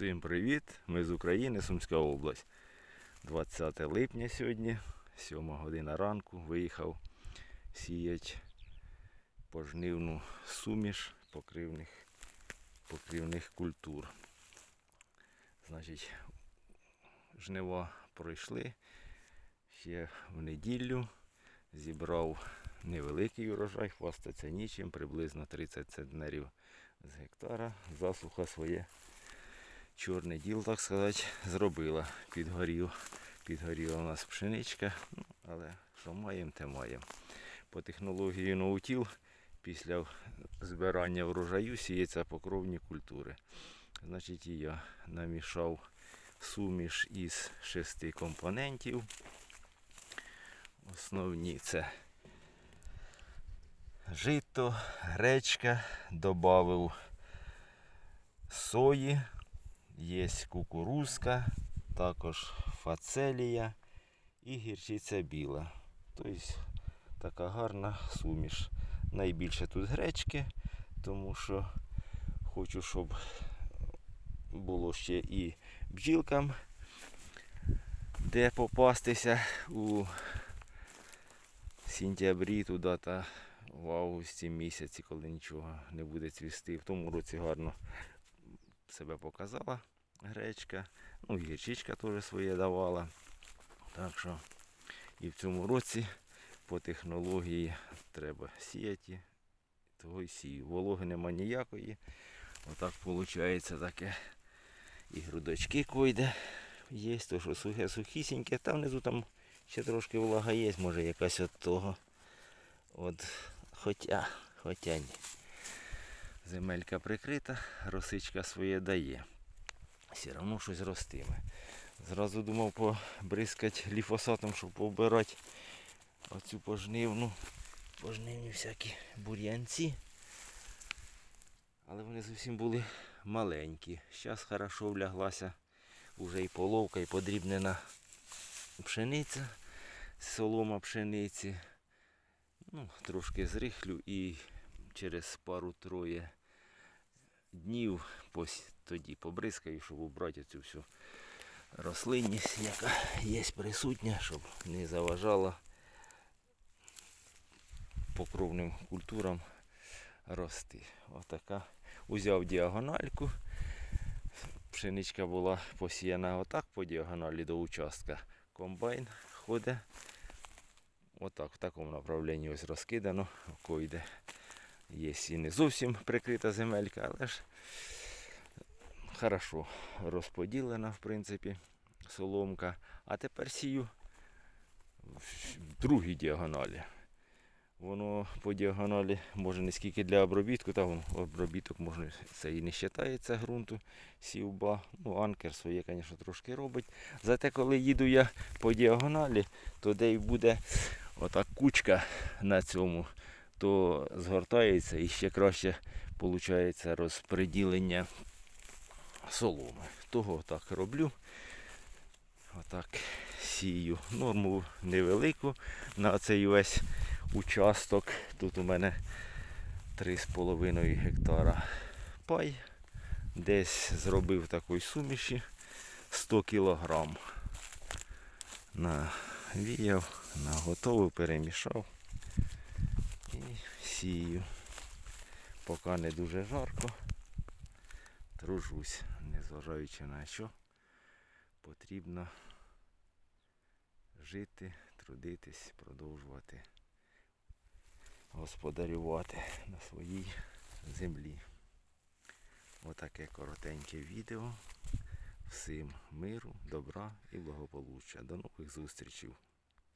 Всім привіт! Ми з України, Сумська область. 20 липня сьогодні, 7 година ранку, виїхав сіять пожнивну суміш покривних, покривних культур. Значить, жнива пройшли ще в неділю. Зібрав невеликий урожай, хвастаться нічим, приблизно 30 центнерів з гектара. Засуха своє чорне діло, так сказати, зробила. Підгорів. Підгоріла у нас пшеничка, ну, але що маємо, те маємо. По технології ноутіл після збирання врожаю сіється покровні культури. Значить, я намішав суміш із шести компонентів. Основні це жито, гречка, додав сої, є кукурузка, також фацелія і гірчиця біла. Тобто така гарна суміш. Найбільше тут гречки, тому що хочу, щоб було ще і бджілкам, де попастися у сентябрі туди та в августі місяці, коли нічого не буде цвісти. В тому році гарно себе показала гречка. Ну, гірчичка теж своє давала. Так що і в цьому році по технології треба сіяти, того й сію. Вологи нема ніякої. Отак виходить таке. І грудочки койде є, то що сухе сухісіньке. Там внизу там ще трошки влага є, може якась от того. От, хоча, хоча ні. Земелька прикрита, росичка своє дає. Все одно щось ростиме. Зразу думав побризкати ліфосатом, щоб побирати оцю пожнивну, пожнивні всякі бур'янці. Але вони зовсім були маленькі. Зараз хорошо вляглася уже і половка, і подрібнена пшениця, солома пшениці. Ну, трошки зрихлю і через пару-троє днів тоді побризкаю, щоб убрати цю всю рослинність, яка є присутня, щоб не заважала покровним культурам рости. Отака. Узяв діагональку. Пшеничка була посіяна отак по діагоналі до участка. Комбайн ходить. Отак, в такому направленні ось розкидано, койде. Є і не зовсім прикрита земелька, але ж хорошо розподілена, в принципі, соломка. А тепер сію в другій діагоналі. Воно по діагоналі може не скільки для обробітку, та вон обробіток можна це і не вважається ґрунту, сівба. Ну, анкер своє, звісно, трошки робить. Зате, коли їду я по діагоналі, то де й буде отак кучка на цьому, то згортається і ще краще виходить розподілення соломи. Того так роблю. Отак сію. Норму невелику на цей весь участок. Тут у мене 3,5 гектара пай. Десь зробив такої суміші 100 кілограм. Навіяв, наготовив, перемішав сію. Поки не дуже жарко, тружусь, незважаючи на що потрібно жити, трудитись, продовжувати господарювати на своїй землі. Отаке коротеньке відео. Всім миру, добра і благополуччя. До нових зустрічей.